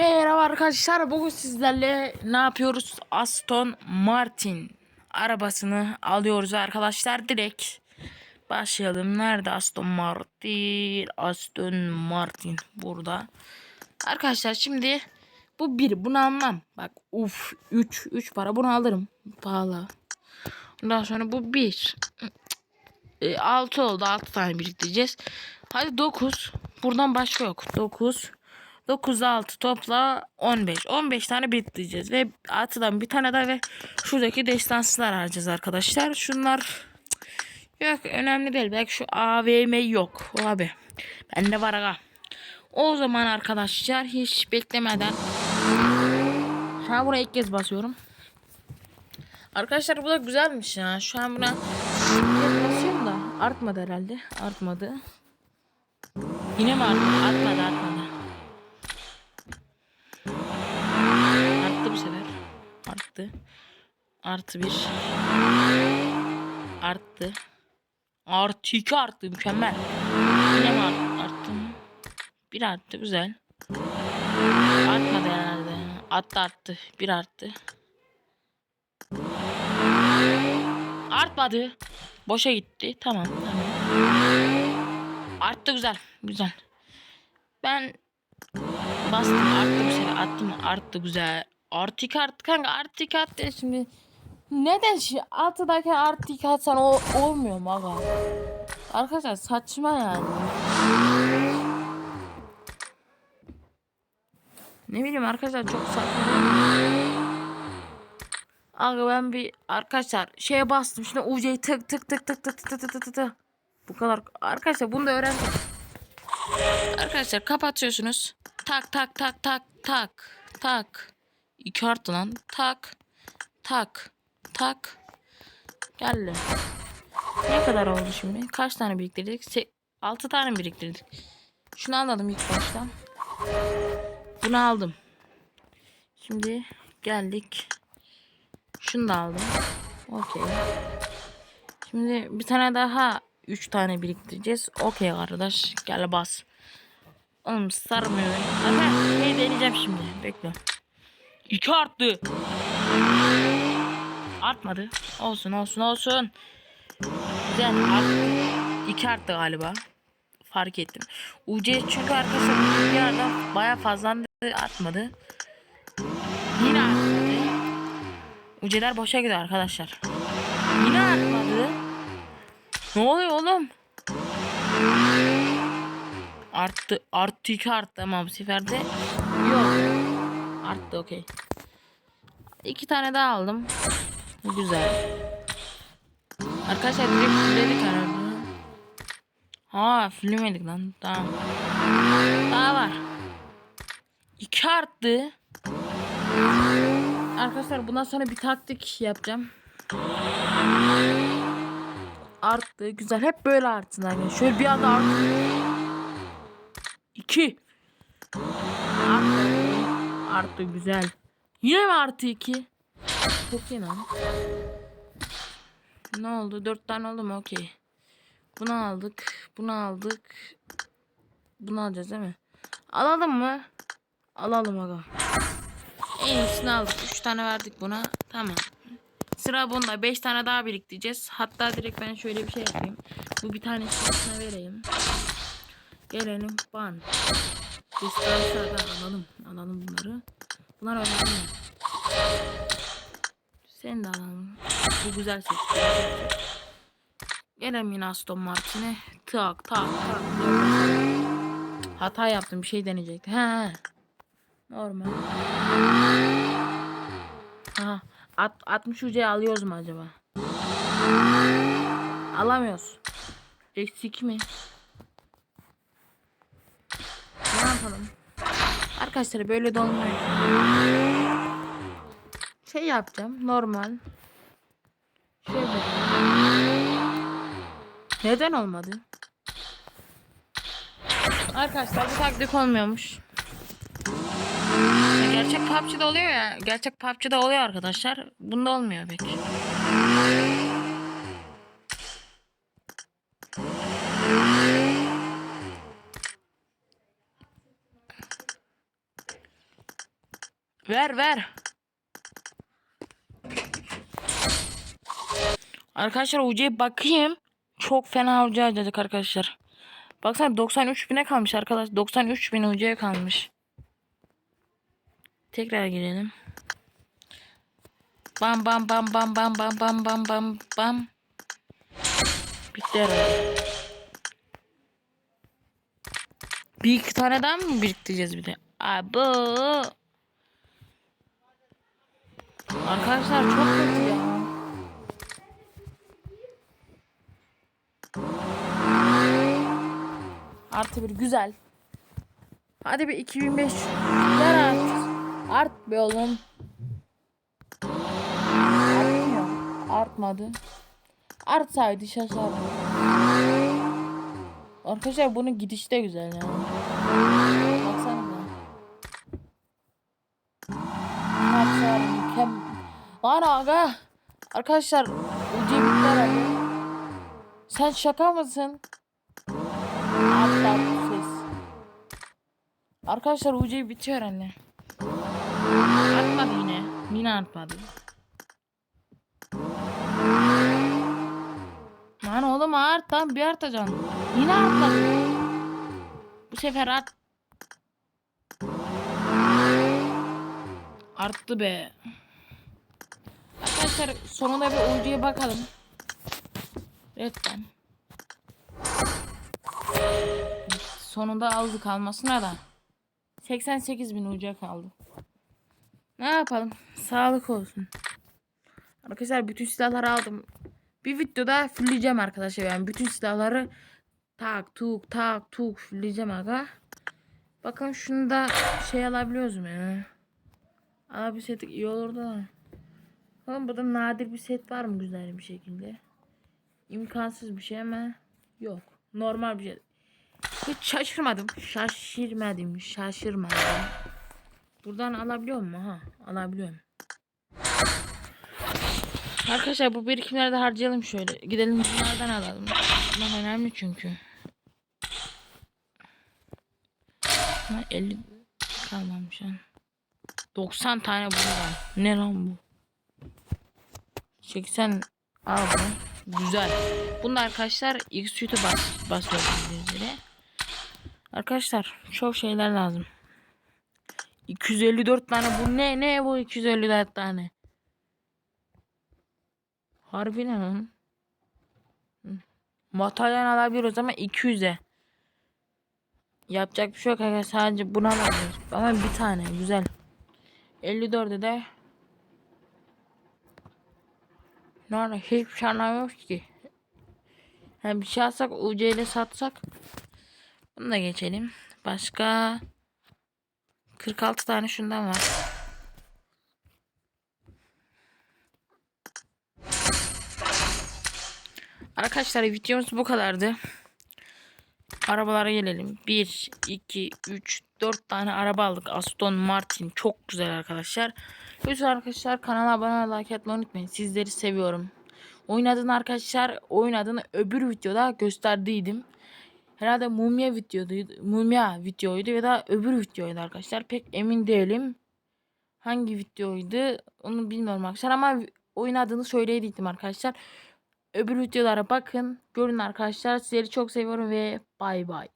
Merhaba arkadaşlar bugün sizlerle ne yapıyoruz? Aston Martin arabasını alıyoruz arkadaşlar direkt. Başlayalım. Nerede Aston Martin? Aston Martin burada. Arkadaşlar şimdi bu bir bunu almam. Bak uf 3 3 para bunu alırım. Pahalı. Ondan sonra bu bir. 6 oldu 6 tane biriktireceğiz. Hadi 9 buradan başka yok. 9 9 6 topla 15. 15 tane biriktireceğiz ve artıdan bir tane daha ve şuradaki destansılar harcayacağız arkadaşlar. Şunlar yok önemli değil. Belki şu AVM yok. Abi. Bende var aga. O zaman arkadaşlar hiç beklemeden şu an buraya ilk kez basıyorum. Arkadaşlar bu da güzelmiş ya. Şu an buna basıyorum da artmadı herhalde. Artmadı. Yine mi artmadı? Artmadı artmadı. Arttı bu sefer. Arttı. Artı bir. Arttı. Artı iki arttı. Mükemmel. Yine mi arttı? Arttı mı? Bir arttı. Güzel. Artmadı herhalde. Arttı arttı. Bir arttı. Artmadı. Boşa gitti. Tamam. Tamam. Arttı güzel. Güzel. Ben Bastım arttı bu sefer attım arttı güzel. Artı iki arttı kanka artı iki arttı şimdi. Neden şu altıdaki artı iki atsan o olmuyor mu aga? Arkadaşlar saçma yani. Ne bileyim arkadaşlar çok saçma. Aga ben bir arkadaşlar şeye bastım şimdi UC'yi tık tık tık tık tık tık tık tık tık. Bu kadar arkadaşlar bunu da öğrendim. Arkadaşlar kapatıyorsunuz. Tak tak tak tak tak tak. İki arttı lan. Tak tak tak. Geldi. Ne kadar oldu şimdi? Kaç tane biriktirdik? Se 6 tane biriktirdik. Şunu alalım ilk başta. Bunu aldım. Şimdi geldik. Şunu da aldım. Okey. Şimdi bir tane daha 3 tane biriktireceğiz. Okey arkadaş. Gel bas. Oğlum sarmıyor. Ama şey deneyeceğim şimdi. Bekle. 2 arttı. Artmadı. Olsun olsun olsun. Güzel arttı. 2 arttı galiba. Fark ettim. UC çünkü arkadaşlar bir yerden baya fazlandı artmadı. Yine artmadı. UC'ler boşa gidiyor arkadaşlar. Yine artmadı. Ne oluyor oğlum? Arttı. Arttı 2 arttı ama bu sefer de yok. Arttı okey. İki tane daha aldım. Güzel. Arkadaşlar direkt fulledik herhalde. Ha fullemedik lan. Tamam. Daha var. 2 arttı. Arkadaşlar bundan sonra bir taktik yapacağım. Arttı. Güzel. Hep böyle artsın. Yani. Şöyle bir anda arttı. 2 Arttı. Arttı güzel. Yine mi artı 2? Çok iyi lan. Ne oldu? 4 tane oldu mu? Okey. Bunu aldık. Bunu aldık. Bunu alacağız değil mi? Alalım mı? Alalım aga. En iyisini aldık. 3 tane verdik buna. Tamam. Sıra bunda 5 tane daha biriktireceğiz. Hatta direkt ben şöyle bir şey yapayım. Bu bir tanesini vereyim. Gelelim ban. Distanslardan alalım. Alalım bunları. Bunlar önemli. Sen de alalım. Bu güzel ses. Gelelim yine Aston Martin'e. Tak tak tak. Hata yaptım. Bir şey deneyecekti. He. Normal. Aha. At, 60 ucuya alıyoruz mu acaba? Alamıyoruz. Eksik mi? Ne yapalım? Arkadaşlar böyle de olmuyor. Şey yapacağım. Normal. Şöyle. Neden olmadı? Arkadaşlar bu taktik olmuyormuş. Gerçek PUBG'de oluyor ya. Gerçek PUBG'de oluyor arkadaşlar. Bunda olmuyor pek. Ver ver. Arkadaşlar ucuya bakayım. Çok fena ucu harcadık arkadaşlar. Baksana 93 bine kalmış arkadaş. 93 bin ucuya kalmış. Tekrar girelim. Bam bam bam bam bam bam bam bam bam bam. Bitti herhalde. Bir iki tane daha mı biriktireceğiz bir de? Abo. Arkadaşlar çok kötü ya. Artı bir güzel. Hadi bir 2500. Ver. Art be oğlum. Artmıyor. Artmadı. Artsaydı şaşardım. Arkadaşlar bunun gidişi de güzel ya. Baksanıza. Arkadaşlar mükemmel. Lan aga. Arkadaşlar ucu bitti herhalde. Sen şaka mısın? Atlar ses. Arkadaşlar ucu bitiyor anne. Atmadı yine. Yine atmadı. Lan oğlum art lan bir artacaksın. Yine artmadı. Bu sefer art. Arttı be. Arkadaşlar sonunda bir uyduya bakalım. Lütfen. Sonunda aldık almasına da. 88 bin uca kaldı. Ne yapalım? Sağlık olsun. Arkadaşlar bütün silahları aldım. Bir videoda fulleyeceğim arkadaşlar. Yani bütün silahları tak tuk tak tuk fulleyeceğim aga. Bakın şunu da şey alabiliyoruz mu ya? Alabilseydik iyi olurdu da. Oğlum burada nadir bir set var mı güzel bir şekilde? İmkansız bir şey ama yok. Normal bir şey. Hiç şaşırmadım. Şaşırmadım. Şaşırmadım. Buradan alabiliyor mu? Ha, alabiliyorum. Arkadaşlar bu birikimleri de harcayalım şöyle. Gidelim bunlardan alalım. Bunlar önemli çünkü. Ha, 50 kalmamış yani. 90 tane bu var. Ne lan bu? 80 al bu. Güzel. Bunda arkadaşlar X sütü bas basıyoruz bizlere. Arkadaşlar çok şeyler lazım. 254 tane bu ne ne bu 254 tane? Harbi ne lan? Hı. Matalyan alabiliyoruz ama 200'e. Yapacak bir şey yok arkadaşlar sadece bunu alabiliyoruz. Ama bir tane güzel. 54'e de Nerede hiçbir şey anlamıyoruz ki. Hem bir şey alsak UC ile satsak. Bunu da geçelim. Başka 46 tane şundan var. Arkadaşlar videomuz bu kadardı. Arabalara gelelim. 1, 2, 3, 4 tane araba aldık. Aston Martin. Çok güzel arkadaşlar. Lütfen arkadaşlar kanala abone like atmayı unutmayın. Sizleri seviyorum. Oyun adını arkadaşlar oyun adını öbür videoda gösterdiydim. Herhalde mumya videoydu. Mumya videoydu ya da öbür videoydu arkadaşlar. Pek emin değilim. Hangi videoydu onu bilmiyorum arkadaşlar ama oyun adını söyleyeydim arkadaşlar. Öbür videolara bakın. Görün arkadaşlar. Sizleri çok seviyorum ve bay bay.